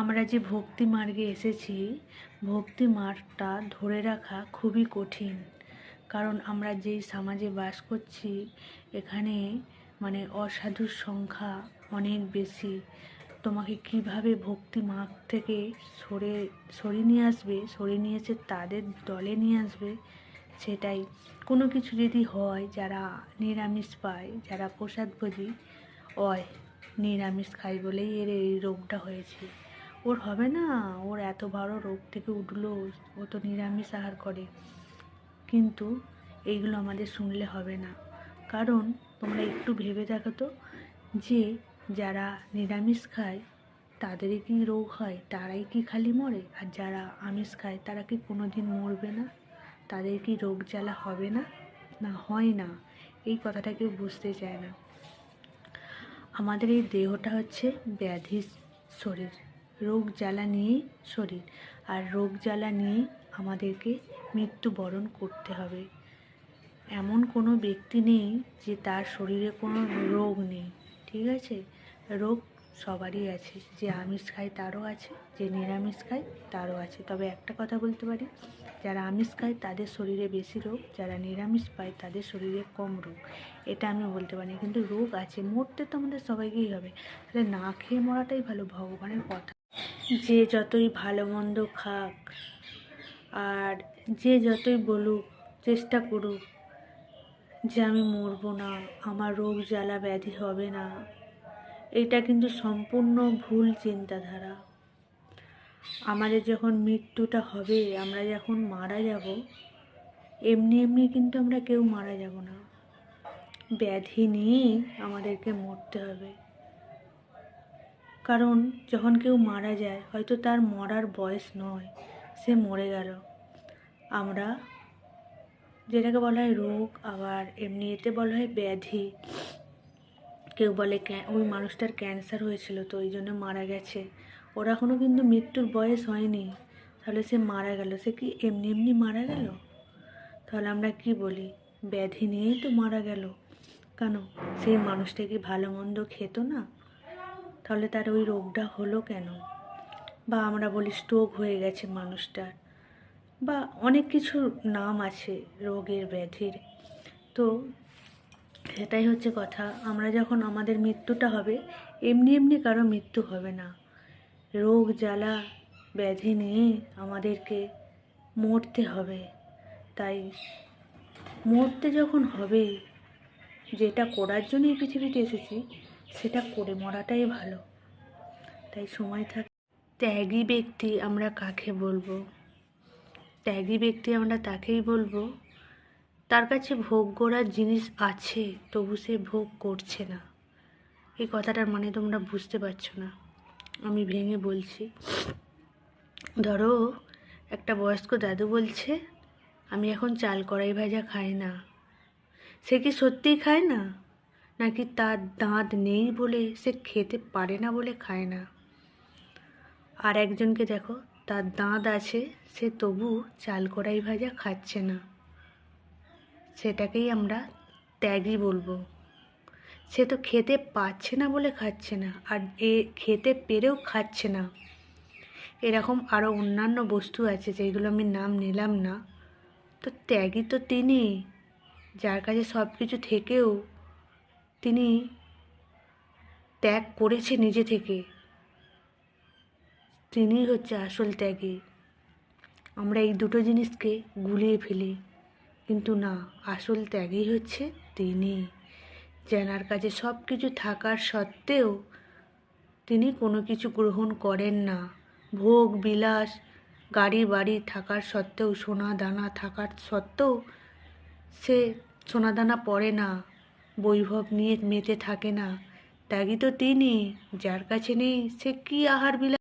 আমরা যে ভক্তি মার্গে এসেছি, ভক্তি মার্গটা ধরে রাখা খুবই কঠিন। কারণ আমরা যেই সমাজে বাস করছি, এখানে মানে অসাধুর সংখ্যা অনেক বেশি। তোমাকে কীভাবে ভক্তি মার্গ থেকে সরে, সরিয়ে নিয়ে আসবে, সরিয়ে নিয়ে এসে তাদের দলে নিয়ে আসবে, সেটাই। কোনো কিছু যদি হয়, যারা নিরামিষ পায়, যারা প্রসাদভোজী হয় নিরামিষ খায় বলেই এর এই রোগটা হয়েছে। ওর হবে না? ওর এত বড় রোগ থেকে উঠল, ও তো নিরামিষ আহার করে। কিন্তু এইগুলো আমাদের শুনলে হবে না। কারণ তোমরা একটু ভেবে দেখো তো যে যারা নিরামিষ খায়, তাদেরই কি রোগ হয়? তারাই কি খালি মরে? আর যারা আমিষ খায়, তারা কি কোনো দিন মরবে না? তাদের কি রোগ জ্বালা হবে না? না, হয় না। এই কথাটা কেউ বুঝতে চায় না। আমাদের এই দেহটা হচ্ছে ব্যাধি শরীর। রোগ জ্বালা নিয়েই শরীর। আর রোগ জ্বালা নিয়েই আমাদেরকে মৃত্যুবরণ করতে হবে। এমন কোনো ব্যক্তি নেই যে তার শরীরে কোনো রোগ নেই, ঠিক আছে? রোগ সবারই আছে। যে আমিষ খায় তারও আছে, যে নিরামিষ খায় তারও আছে। তবে একটা কথা বলতে পারি, যারা আমিষ খায় তাদের শরীরে বেশি রোগ, যারা নিরামিষ পায় তাদের শরীরে কম রোগ। এটা আমি বলতে পারি। কিন্তু রোগ আছে, মরতে তো আমাদের সবাইকেই হবে। তাহলে না খেয়ে মরাটাই ভালো, ভগবানের কথা যে যতই ভালো মন্দ খাক, আর যে যতই বলুক, চেষ্টা করুক যে আমি মরবো না, আমার রোগ জ্বালা ব্যাধি হবে না, এটা কিন্তু সম্পূর্ণ ভুল চিন্তাধারা। আমাদের যখন মৃত্যুটা হবে, আমরা যখন মারা যাব, এমনি এমনি কিন্তু আমরা কেউ মারা যাব না। ব্যাধি নিয়েই আমাদেরকে মরতে হবে। কারণ যখন কেউ মারা যায়, হয়তো তার মরার বয়স নয়, সে মরে গেল। আমরা যেটাকে বলা হয় রোগ, আবার এমনি এতে বলা হয় ব্যাধি। কেউ বলে ওই মানুষটার ক্যান্সার হয়েছিল, তো ওই জন্য মারা গেছে। ওরা এখনও কিন্তু মৃত্যুর বয়স হয়নি, তাহলে সে মারা গেল। সে কি এমনি এমনি মারা গেল? তাহলে আমরা কি বলি? ব্যাধি নিয়েই তো মারা গেল। কেন? সেই মানুষটা কি ভালো মন্দ খেত না? তাহলে তার ওই রোগটা হলো কেন? বা আমরা বলি স্ট্রোক হয়ে গেছে মানুষটার। বা অনেক কিছু নাম আছে রোগের ব্যাধির। তো সেটাই হচ্ছে কথা। আমরা যখন আমাদের মৃত্যুটা হবে, এমনি এমনি কারও মৃত্যু হবে না। রোগ, জ্বালা, ব্যাধি নিয়ে আমাদেরকে মরতে হবে। তাই মরতে যখন হবে, যেটা করার জন্যই পৃথিবীতে এসেছি সেটা করে মরাটাই ভালো। তাই সময় থাক, ত্যাগী ব্যক্তি আমরা কাকে বলব? ত্যাগী ব্যক্তি আমরা তাকেই বলব? তার কাছে ভোগ করার জিনিস আছে, তবু সে ভোগ করছে না। এই কথাটার মানে তোমরা বুঝতে পারছ না। আমি ভেঙে বলছি। ধরো, একটা বয়স্ক দাদু বলছে, আমি এখন চাল কড়াই ভাজা খাই না। সে কি সত্যিই খায় না? নাকি তার দাঁত নেই বলে সে খেতে পারে না বলে খায় না। আর একজনকে দেখো, তার দাঁত আছে, সে তবু চাল কড়াই ভাজা খাচ্ছে না। সেটাকেই আমরা ত্যাগই বলব। সে তো খেতে পাচ্ছে না বলে খাচ্ছে না, আর এ খেতে পেরেও খাচ্ছে না। এরকম আরও অন্যান্য বস্তু আছে যেগুলো আমি নাম নিলাম না। তো ত্যাগই তো তিনি, যার কাছে সব কিছু থেকেও তিনি ত্যাগ করেছে নিজে থেকে। তিনিই হচ্ছে আসল ত্যাগী। আমরা এই দুটো জিনিসকে গুলিয়ে ফেলি, কিন্তু না, আসল ত্যাগই হচ্ছে তিনি, যেনার কাছে সব কিছু থাকার সত্ত্বেও তিনি কোনো কিছু গ্রহণ করেন না। ভোগ, বিলাস, গাড়ি, বাড়ি থাকার সত্ত্বেও, সোনা দানা থাকার সত্ত্বেও সে সোনা দানা পড়ে না। বৈভব নিয়ে মেতে থাকে না। ত্যাগই তো তিনি, যার কাছে নেই সে কি আহার বিলাস